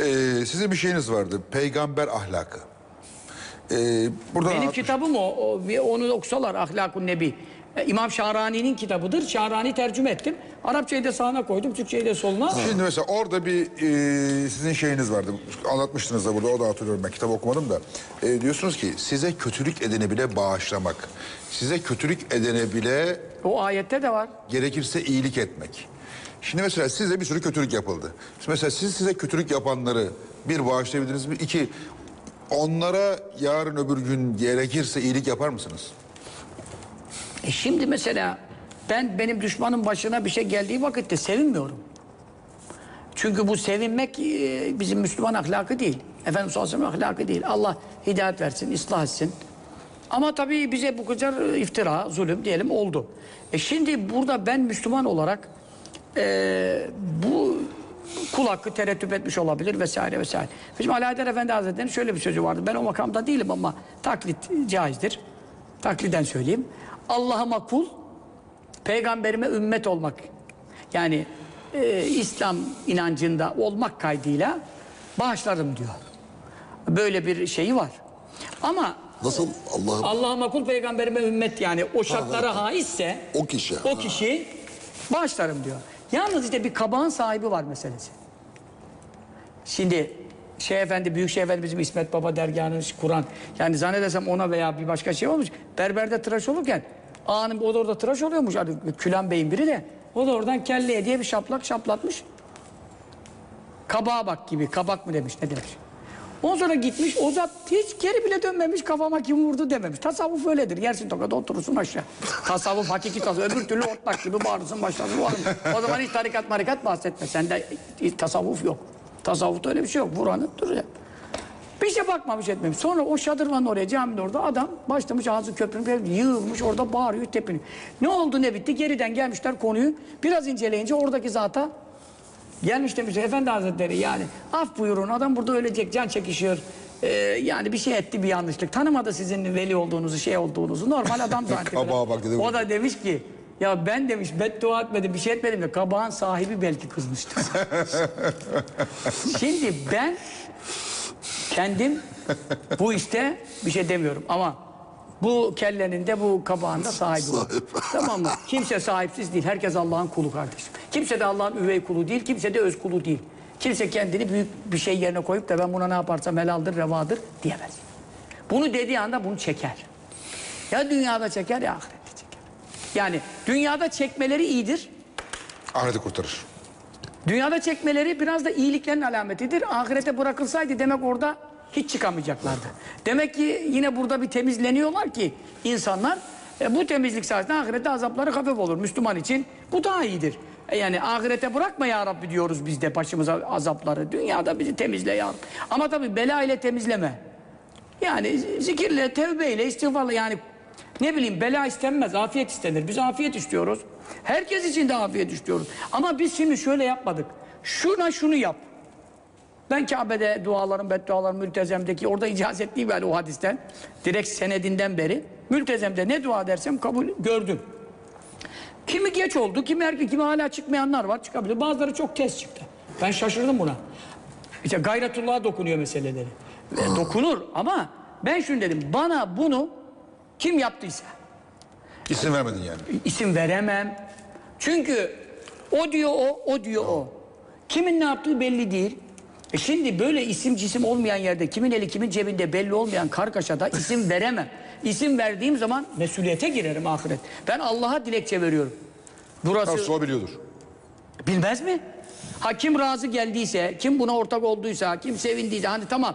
Ee, sizin bir şeyiniz vardı. Peygamber ahlakı. Ee, buradan Benim atmış- kitabım o. o bir onu okusalar Ahlakun Nebi. E, İmam Şahrani'nin kitabıdır. Şahrani tercüme ettim. Arapçayı da sağına koydum, Türkçeyi de soluna. Şimdi mesela orada bir e, sizin şeyiniz vardı. Anlatmıştınız da burada o da hatırlıyorum ben kitap okumadım da. E, diyorsunuz ki size kötülük edene bile bağışlamak. Size kötülük edene bile O ayette de var. gerekirse iyilik etmek. Şimdi mesela size bir sürü kötülük yapıldı. Mesela siz size kötülük yapanları bir bağışlayabildiniz mi? İki onlara yarın öbür gün gerekirse iyilik yapar mısınız? E şimdi mesela ben benim düşmanın başına bir şey geldiği vakitte sevinmiyorum. Çünkü bu sevinmek e, bizim Müslüman ahlakı değil. Efendimiz sallallahu ahlakı değil. Allah hidayet versin, ıslah etsin. Ama tabii bize bu kadar iftira, zulüm diyelim oldu. E şimdi burada ben Müslüman olarak e, bu kul hakkı tereddüt etmiş olabilir vesaire vesaire. Bizim Ali Haydar Efendi Hazretleri'nin şöyle bir sözü vardı. Ben o makamda değilim ama taklit caizdir. Takliden söyleyeyim. Allah'ıma kul, peygamberime ümmet olmak. Yani e, İslam inancında olmak kaydıyla bağışlarım diyor. Böyle bir şeyi var. Ama Nasıl Allah'ım Allah'ıma kul peygamberime ümmet yani o şartlara haizse o kişi. o kişi bağışlarım diyor. Yalnız işte bir kabağın sahibi var meselesi. Şimdi Şeyh Efendi, Büyük Şeyh Efendi bizim İsmet Baba dergahını kuran. Yani zannedersem ona veya bir başka şey olmuş. Berberde tıraş olurken ağanın o da orada tıraş oluyormuş. Hani Külen Bey'in biri de. O da oradan kelleye diye bir şaplak şaplatmış. Kabağa bak gibi. Kabak mı demiş ne demiş. Ondan sonra gitmiş o zat hiç geri bile dönmemiş kafama kim vurdu dememiş. Tasavvuf öyledir. Yersin tokada oturursun aşağı. Tasavvuf hakiki tasavvuf. Öbür türlü ortak gibi bağırırsın başlarsın. O zaman hiç tarikat marikat bahsetme. Sende tasavvuf yok. Tasavvufta öyle bir şey yok. Vuranı duruyor. Bir şey bakmamış etmemiş. Sonra o şadırvanın oraya caminin orada adam başlamış ağzı köprünün yığılmış orada bağırıyor tepiniyor. Ne oldu ne bitti geriden gelmişler konuyu biraz inceleyince oradaki zata Gelmiş demiş efendi hazretleri yani af buyurun adam burada ölecek can çekişiyor. Ee, yani bir şey etti bir yanlışlık. Tanımadı sizin veli olduğunuzu şey olduğunuzu. Normal adam zaten. Kabağa bak dedi. o da demiş ki ya ben demiş beddua etmedim bir şey etmedim de kabağın sahibi belki kızmıştır. Şimdi ben kendim bu işte bir şey demiyorum ama bu kellenin de bu kabağın da sahibi var. tamam mı? Kimse sahipsiz değil. Herkes Allah'ın kulu kardeşim. Kimse de Allah'ın üvey kulu değil. Kimse de öz kulu değil. Kimse kendini büyük bir şey yerine koyup da ben buna ne yaparsam helaldir, revadır diyemez. Bunu dediği anda bunu çeker. Ya dünyada çeker ya ahirette çeker. Yani dünyada çekmeleri iyidir. Ahireti kurtarır. Dünyada çekmeleri biraz da iyiliklerin alametidir. Ahirete bırakılsaydı demek orada hiç çıkamayacaklardı. Demek ki yine burada bir temizleniyorlar ki insanlar e, bu temizlik sayesinde ahirette azapları hafif olur. Müslüman için bu daha iyidir. E, yani ahirete bırakma ya Rabbi diyoruz biz de başımıza azapları. Dünyada bizi temizle ya Rabbi. Ama tabii bela ile temizleme. Yani zikirle, tevbeyle, istiğfarla yani ne bileyim bela istenmez, afiyet istenir. Biz afiyet istiyoruz. Herkes için de afiyet istiyoruz. Ama biz şimdi şöyle yapmadık. Şuna şunu yap. Ben Kabe'de dualarım, beddualarım mültezemdeki orada icazetliyim yani o hadisten. Direkt senedinden beri. Mültezemde ne dua dersem kabul gördüm. Kimi geç oldu, kimi erken, kimi hala çıkmayanlar var çıkabilir. Bazıları çok tez çıktı. Ben şaşırdım buna. İşte gayretullah'a dokunuyor meseleleri. E, dokunur ama ben şunu dedim. Bana bunu kim yaptıysa İsim vermedin yani. isim veremem. Çünkü o diyor o, o diyor o. Kimin ne yaptığı belli değil. E şimdi böyle isim cisim olmayan yerde kimin eli kimin cebinde belli olmayan kargaşada isim veremem. İsim verdiğim zaman mesuliyete girerim ahiret. Ben Allah'a dilekçe veriyorum. Burası Nasıl o biliyordur. bilmez mi? Ha kim razı geldiyse, kim buna ortak olduysa, kim sevindiyse hani tamam